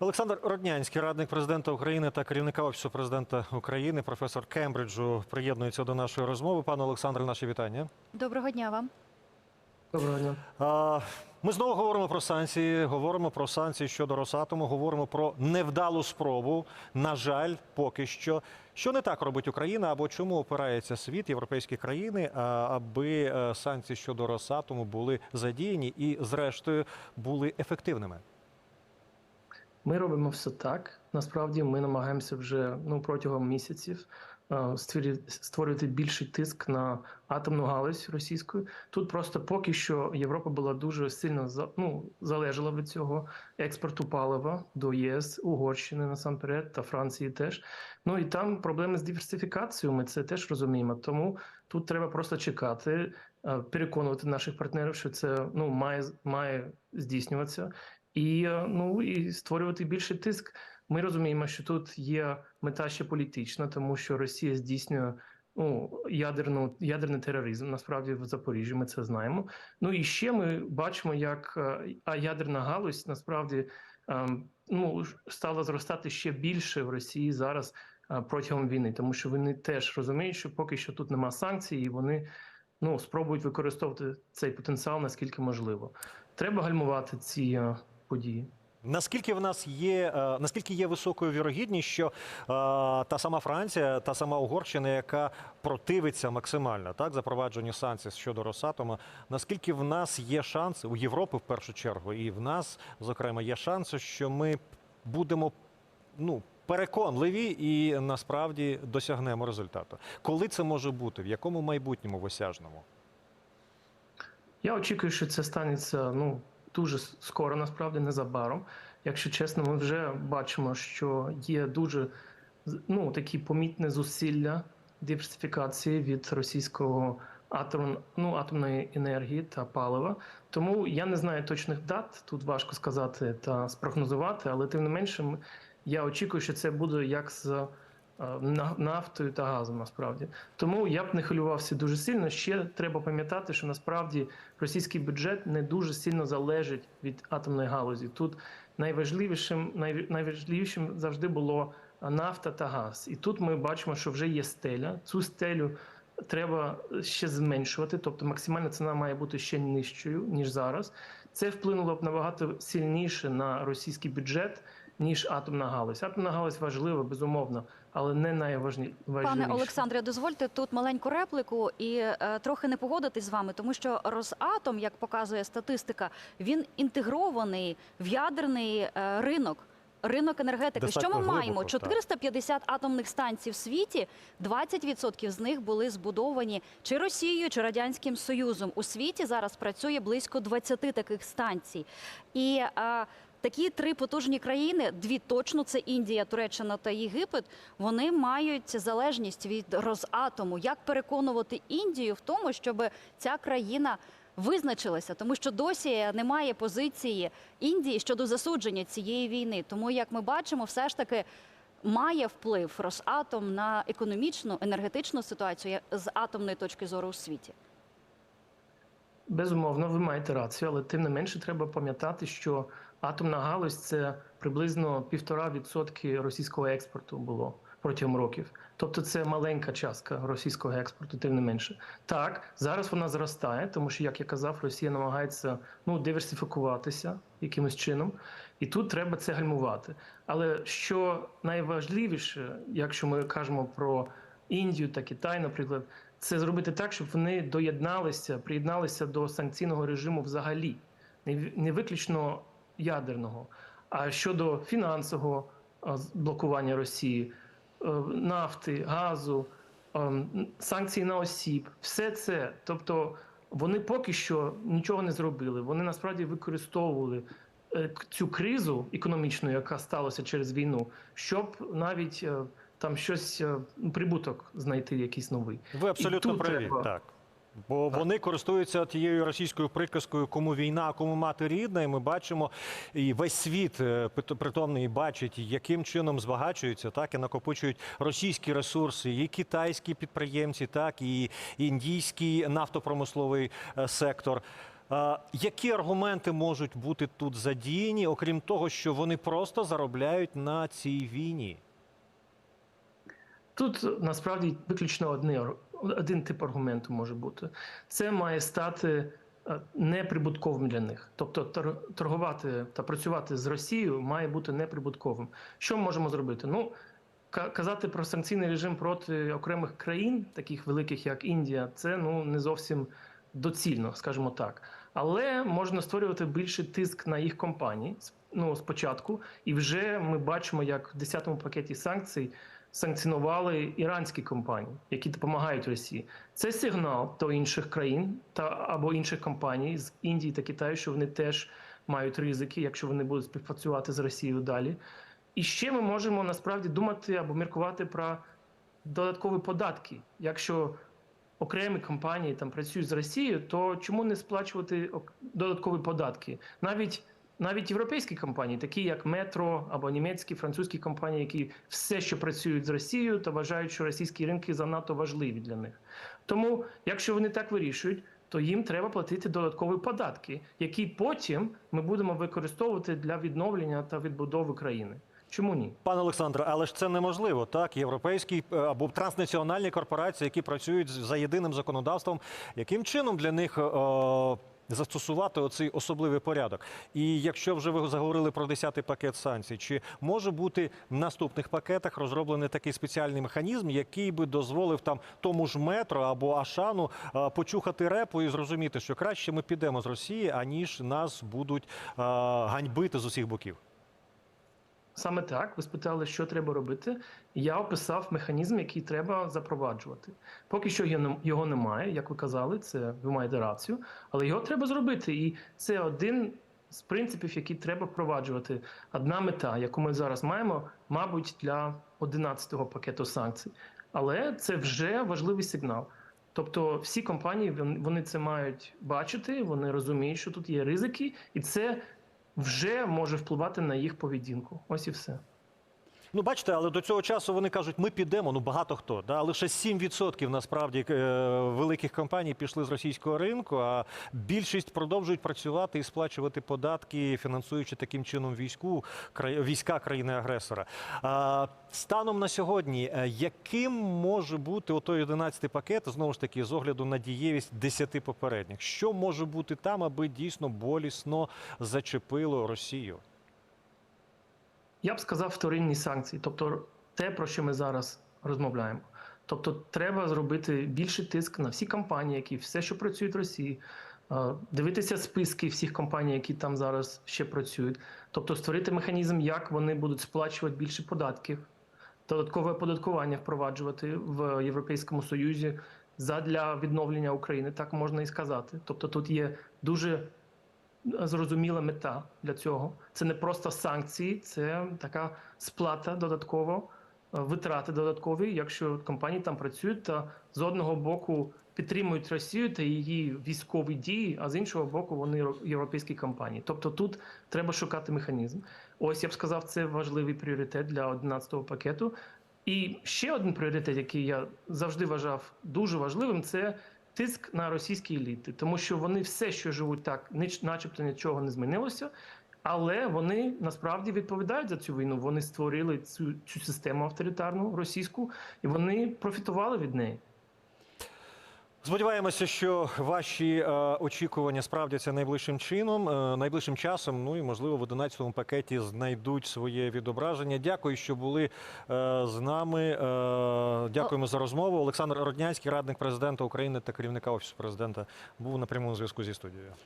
Олександр Роднянський, радник президента України та керівника офісу президента України, професор Кембриджу, приєднується до нашої розмови. Пане Олександре, наше вітання. Доброго дня вам. Доброго дня. А, Ми знову говоримо про санкції. Говоримо про санкції щодо Росатому. Говоримо про невдалу спробу. На жаль, поки що. Що не так робить Україна, або чому опирається світ, європейські країни, аби е, санкції щодо Росатому були задіяні і, зрештою, були ефективними? Ми робимо все так. Насправді ми намагаємося вже ну протягом місяців е, створю- створювати більший тиск на атомну галузь російську. Тут просто поки що Європа була дуже сильно ну, залежала від цього експорту палива до ЄС, Угорщини насамперед та Франції теж. Ну і там проблеми з диверсифікацією. Ми це теж розуміємо. Тому тут треба просто чекати, е, переконувати наших партнерів, що це ну має має здійснюватися. І е, ну і створювати більший тиск. Ми розуміємо, що тут є мета ще політична, тому що Росія здійснює ну ядерну ядерний тероризм. Насправді в Запоріжжі ми це знаємо. Ну і ще ми бачимо, як е, а ядерна галузь насправді ем, ну стала зростати ще більше в Росії зараз е, протягом війни, тому що вони теж розуміють, що поки що тут нема санкцій, і вони ну спробують використовувати цей потенціал наскільки можливо. Треба гальмувати ці події. Наскільки в нас є, е, наскільки є високою вірогідність, що е, та сама Франція, та сама Угорщина, яка противиться максимально так запровадженню санкцій щодо Росатома, наскільки в нас є шанси у Європи в першу чергу, і в нас, зокрема, є шанси, що ми будемо ну переконливі і насправді досягнемо результату. Коли це може бути? В якому майбутньому осяжному? Я очікую, що це станеться ну дуже скоро, насправді незабаром. Якщо чесно, ми вже бачимо, що є дуже ну такі помітні зусилля диверсифікації від російського атом, ну, атомної енергії та палива. Тому я не знаю точних дат, тут важко сказати та спрогнозувати, але тим не менше, я очікую, що це буде як з нафтою та газом, насправді. Тому я б не хвилювався дуже сильно. Ще треба пам'ятати, що насправді російський бюджет не дуже сильно залежить від атомної галузі. Тут найважливішим, найважливішим завжди було нафта та газ. І тут ми бачимо, що вже є стеля. Цю стелю треба ще зменшувати, тобто максимальна ціна має бути ще нижчою ніж зараз. Це вплинуло б набагато сильніше на російський бюджет. Ніж атомна галузь. Атомна галузь важлива, безумовно, але не найважливіше. Пане Олександре, дозвольте тут маленьку репліку і е, трохи не погодитись з вами, тому що Росатом, як показує статистика, він інтегрований в ядерний е, ринок. Ринок енергетики. Достатньо що ми маємо? глибоко, так. атомних станцій в світі. 20% з них були збудовані чи Росією, чи радянським Союзом. У світі зараз працює близько 20 таких станцій. І е, такі три потужні країни, дві точно це Індія, Туреччина та Єгипет. Вони мають залежність від Росатому. Як переконувати Індію в тому, щоб ця країна визначилася, тому що досі немає позиції Індії щодо засудження цієї війни. Тому, як ми бачимо, все ж таки. Має вплив Росатом на економічну енергетичну ситуацію з атомної точки зору у світі. Безумовно, ви маєте рацію, але тим не менше треба пам'ятати, що атомна галузь це приблизно півтора відсотки російського експорту було протягом років. Тобто це маленька частка російського експорту, тим не менше. Так, зараз вона зростає, тому що, як я казав, Росія намагається ну диверсифікуватися якимось чином, і тут треба це гальмувати. Але що найважливіше, якщо ми кажемо про Індію та Китай, наприклад, це зробити так, щоб вони доєдналися, приєдналися до санкційного режиму взагалі, не виключно ядерного, а щодо фінансового блокування Росії, е, нафти, газу, ем, санкції на осіб, все це. Тобто вони поки що нічого не зробили. Вони насправді використовували е, цю кризу економічну, яка сталася через війну, щоб навіть е, там щось е, прибуток знайти, якийсь новий. Ви абсолютно праві, треба- так. Бо вони користуються тією російською приказкою, кому війна, а кому мати рідна. І ми бачимо, і весь світ е, притомний бачить, яким чином збагачуються, так і накопичують російські ресурси, і китайські підприємці, так і індійський нафтопромисловий е, сектор. Які аргументи можуть бути тут задіяні, окрім того, що вони просто заробляють на цій війні? Тут насправді виключно одне, один тип аргументу може бути. Це має стати е, неприбутковим для них. Тобто торгувати та працювати з Росією має бути неприбутковим. Що ми можемо зробити? Ну, казати про санкційний режим проти окремих країн, таких великих як Індія, це ну не зовсім доцільно, скажімо так. Але можна створювати більший тиск на їх компанії ну, спочатку, і вже ми бачимо, як в 10-му пакеті санкцій санкціонували іранські компанії, які допомагають Росії. Це сигнал до інших країн та або інших компаній з Індії та Китаю, що вони теж мають ризики, якщо вони будуть співпрацювати з Росією далі. І ще ми можемо насправді думати або міркувати про додаткові податки. Якщо окремі компанії там працюють з Росією, то чому не сплачувати додаткові податки? Навіть навіть європейські компанії, такі як Метро або німецькі, французькі компанії, які все, що працюють з Росією, то вважають, що російські ринки занадто важливі для них. Тому, якщо вони так вирішують, то їм треба платити додаткові податки, які потім ми будемо використовувати для відновлення та відбудови країни. Чому ні? Пане Олександре, але ж це неможливо, так? Європейські е, або транснаціональні корпорації, які працюють за єдиним законодавством, яким чином для них е, застосувати оцей особливий порядок? І якщо вже ви заговорили про 10-й пакет санкцій, чи може бути в наступних пакетах розроблений такий спеціальний механізм, який би дозволив там тому ж метро або Ашану е, почухати репу і зрозуміти, що краще ми підемо з Росії, аніж нас будуть е, ганьбити з усіх боків? Саме так, ви спитали, що треба робити. Я описав механізм, який треба запроваджувати. Поки що його немає, як ви казали, це ви маєте рацію, але його треба зробити. І це один з принципів, які треба впроваджувати. Одна мета, яку ми зараз маємо, мабуть, для 11-го пакету санкцій. Але це вже важливий сигнал. Тобто всі компанії вони це мають бачити, вони розуміють, що тут є ризики, і це вже може впливати на їх поведінку. Ось і все. Ну, бачите, але до цього часу вони кажуть, ми підемо. Ну багато хто, да? лише 7% насправді е, великих компаній пішли з російського ринку, а більшість продовжують працювати і сплачувати податки, фінансуючи таким чином війську війська країни-агресора. Станом на сьогодні, е, яким може бути отой 11 пакет, знову ж таки, з огляду на дієвість 10 попередніх? Що може бути там, аби дійсно болісно зачепило Росію? Я б сказав вторинні санкції, тобто те, про що ми зараз розмовляємо. Тобто, треба зробити більший тиск на всі компанії, які все, що працюють в Росії, дивитися списки всіх компаній, які там зараз ще працюють. Тобто створити механізм, як вони будуть сплачувати більше податків, додаткове оподаткування впроваджувати в Європейському Союзі задля відновлення України, так можна і сказати. Тобто тут є дуже зрозуміла мета для цього. Це не просто санкції, це така сплата додаткова, е, витрати додаткові, якщо компанії там працюють та з одного боку підтримують Росію та її військові дії, а з іншого боку, вони ро- європейські компанії. Тобто тут треба шукати механізм. Ось я б сказав, це важливий пріоритет для 11-го пакету. І ще один пріоритет, який я завжди вважав дуже важливим, це тиск на російські еліти, тому що вони все, що живуть так, начебто нічого не змінилося. Але вони насправді відповідають за цю війну. Вони створили цю, цю систему авторитарну російську, і вони профітували від неї. Сподіваємося, що ваші е, очікування справдяться найближчим чином, е, найближчим часом. Ну і можливо в 11-му пакеті знайдуть своє відображення. Дякую, що були е, з нами. Дякуємо за розмову. Олександр Роднянський, радник президента України та керівника офісу президента, був на прямому зв'язку зі студією.